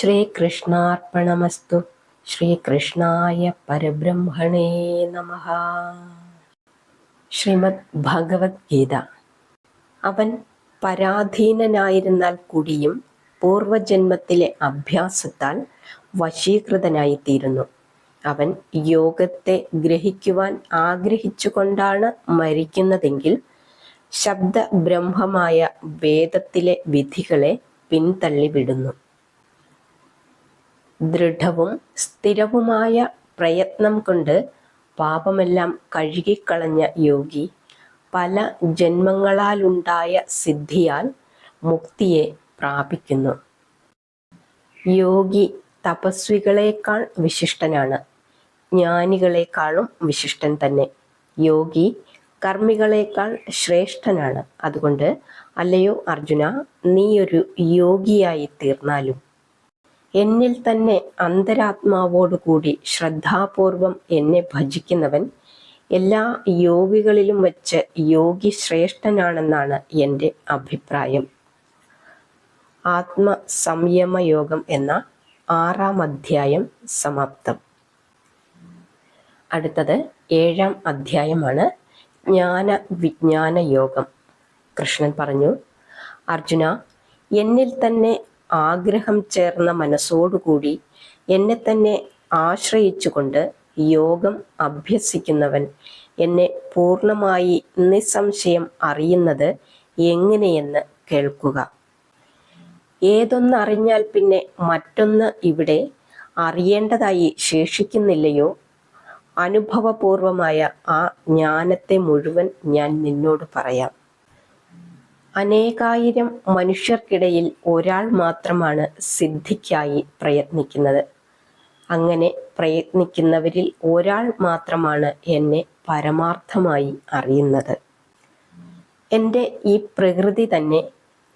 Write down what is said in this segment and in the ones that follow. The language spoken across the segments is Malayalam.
ശ്രീകൃഷ്ണാർപ്പണമസ്തു. ശ്രീകൃഷ്ണായ പരബ്രഹ്മണേ നമ. ശ്രീമദ് ഭഗവത്ഗീത അവൻ പരാധീനനായിരുന്നാൽ കൂടിയും പൂർവജന്മത്തിലെ അഭ്യാസത്താൽ വശീകൃതനായിത്തീരുന്നു. അവൻ യോഗത്തെ ഗ്രഹിക്കുവാൻ ആഗ്രഹിച്ചുകൊണ്ടാണ് മരിക്കുന്നതെങ്കിൽ ശബ്ദ ബ്രഹ്മമായ വേദത്തിലെ വിധികളെ പിന്തള്ളിവിടുന്നു ദൃഢവും സ്ഥിരവുമായ പ്രയത്നം കൊണ്ട് പാപമെല്ലാം കഴുകിക്കളഞ്ഞ യോഗി പല ജന്മങ്ങളാലുണ്ടായ സിദ്ധിയാൽ മുക്തിയെ പ്രാപിക്കുന്നു. യോഗി തപസ്വികളേക്കാൾ വിശിഷ്ടനാണ്. ജ്ഞാനികളെക്കാളും വിശിഷ്ടൻ തന്നെ. യോഗി കർമ്മികളെക്കാൾ ശ്രേഷ്ഠനാണ്. അതുകൊണ്ട് അല്ലയോ അർജുന നീയൊരു യോഗിയായി തീർന്നാലും എന്നിൽ തന്നെ അന്തരാത്മാവോടുകൂടി ശ്രദ്ധാപൂർവം എന്നെ ഭജിക്കുന്നവൻ എല്ലാ യോഗികളിലും വച്ച് യോഗി ശ്രേഷ്ഠനാണെന്നാണ് എന്റെ അഭിപ്രായം. ആത്മ സംയമയോഗം എന്ന ആറാം അധ്യായം സമാപ്തം. അടുത്തത് ഏഴാം അധ്യായമാണ് ജ്ഞാന വിജ്ഞാന യോഗം കൃഷ്ണൻ പറഞ്ഞു അർജുന എന്നിൽ തന്നെ ആഗ്രഹം ചേർന്ന മനസ്സോടുകൂടി എന്നെ തന്നെ ആശ്രയിച്ചുകൊണ്ട് യോഗം അഭ്യസിക്കുന്നവൻ എന്നെ പൂർണമായി നിസ്സംശയം അറിയുന്നത് എങ്ങനെയെന്ന് കേൾക്കുക. ഏതൊന്നറിഞ്ഞാൽ പിന്നെ മറ്റൊന്ന് ഇവിടെ അറിയേണ്ടതായി ശേഷിക്കുന്നില്ലയോ? അനുഭവപൂർവമായ ആ ജ്ഞാനത്തെ മുഴുവൻ ഞാൻ നിന്നോട് പറയാം. അനേകായിരം മനുഷ്യർക്കിടയിൽ ഒരാൾ മാത്രമാണ് സിദ്ധിക്കായി പ്രയത്നിക്കുന്നത്. അങ്ങനെ പ്രയത്നിക്കുന്നവരിൽ ഒരാൾ മാത്രമാണ് എന്നെ പരമാർത്ഥമായി അറിയുന്നത്. എന്റെ ഈ പ്രകൃതി തന്നെ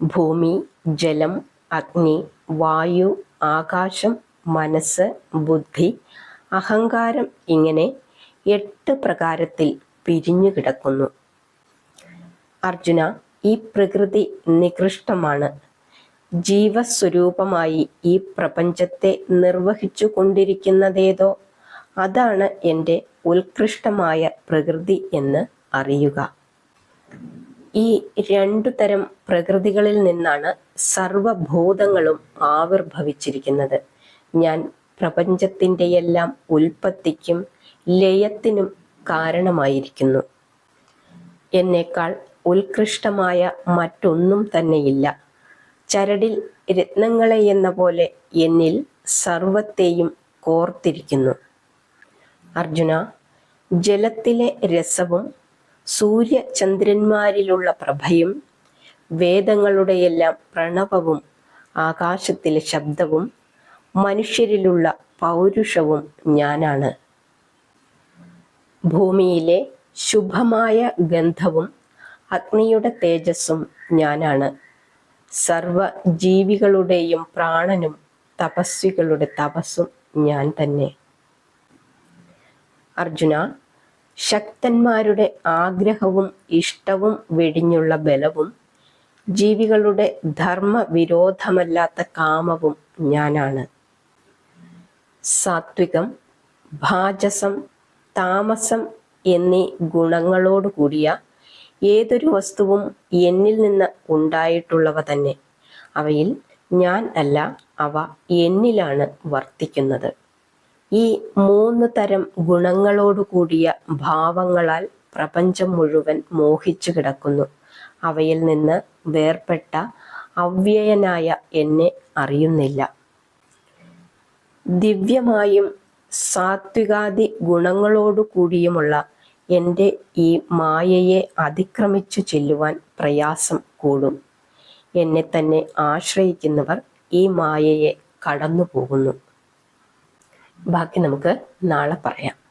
ഭൂമി ജലം അഗ്നി വായു ആകാശം മനസ്സ് ബുദ്ധി അഹങ്കാരം ഇങ്ങനെ എട്ട് പ്രകാരത്തിൽ പിരിഞ്ഞു കിടക്കുന്നു അർജുന ഈ പ്രകൃതി നികൃഷ്ടമാണ്. ജീവസ്വരൂപമായി ഈ പ്രപഞ്ചത്തെ നിർവഹിച്ചു കൊണ്ടിരിക്കുന്നതേതോ? അതാണ് എന്റെ ഉത്കൃഷ്ടമായ പ്രകൃതി എന്ന് അറിയുക. ഈ രണ്ടു തരം പ്രകൃതികളിൽ നിന്നാണ് സർവഭൂതങ്ങളും ആവിർഭവിച്ചിരിക്കുന്നത്. ഞാൻ പ്രപഞ്ചത്തിന്റെ എല്ലാം ഉൽപ്പത്തിക്കും ലയത്തിനും കാരണമായിരിക്കുന്നു. എന്നേക്കാൾ ഉത്കൃഷ്ടമായ മറ്റൊന്നും തന്നെയില്ല. ചരടിൽ രത്നങ്ങളെ എന്ന പോലെ എന്നിൽ സർവത്തെയും കോർത്തിരിക്കുന്നു. അർജുന ജലത്തിലെ രസവും സൂര്യചന്ദ്രന്മാരിലുള്ള പ്രഭയും വേദങ്ങളുടെയെല്ലാം പ്രണവവും ആകാശത്തിലെ ശബ്ദവും മനുഷ്യരിലുള്ള പൗരുഷവും ഞാനാണ്. ഭൂമിയിലെ ശുഭമായ ഗന്ധവും അഗ്നിയുടെ തേജസ്സും ഞാനാണ്. സർവ ജീവികളുടെയും പ്രാണനും തപസ്വികളുടെ തപസ്സും ഞാൻ തന്നെ. അർജുന ശക്തന്മാരുടെ ആഗ്രഹവും ഇഷ്ടവും വെടിഞ്ഞുള്ള ബലവും ജീവികളുടെ ധർമ്മ വിരോധമല്ലാത്ത കാമവും ഞാനാണ്. സാത്വികം ഭാജസം താമസം എന്നീ ഗുണങ്ങളോട് കൂടിയ ഏതൊരു വസ്തുവും എന്നിൽ നിന്ന് ഉണ്ടായിട്ടുള്ളവ തന്നെ. അവയിൽ ഞാൻ അല്ല അവ എന്നിലാണ് വർത്തിക്കുന്നത്. ഈ മൂന്ന് തരം ഗുണങ്ങളോടുകൂടിയ ഭാവങ്ങളാൽ പ്രപഞ്ചം മുഴുവൻ മോഹിച്ചു കിടക്കുന്നു. അവയിൽ നിന്ന് വേർപെട്ട അവ്യയനായ എന്നെ അറിയുന്നില്ല. ദിവ്യമായും സാത്വികാദി ഗുണങ്ങളോടു കൂടിയുമുള്ള എന്റെ ഈ മായയെ അതിക്രമിച്ചു ചെല്ലുവാൻ പ്രയാസം കൂടും. എന്നെ തന്നെ ആശ്രയിക്കുന്നവർ ഈ മായയെ കടന്നു പോകുന്നു ബാക്കി നമുക്ക് നാളെ പറയാം.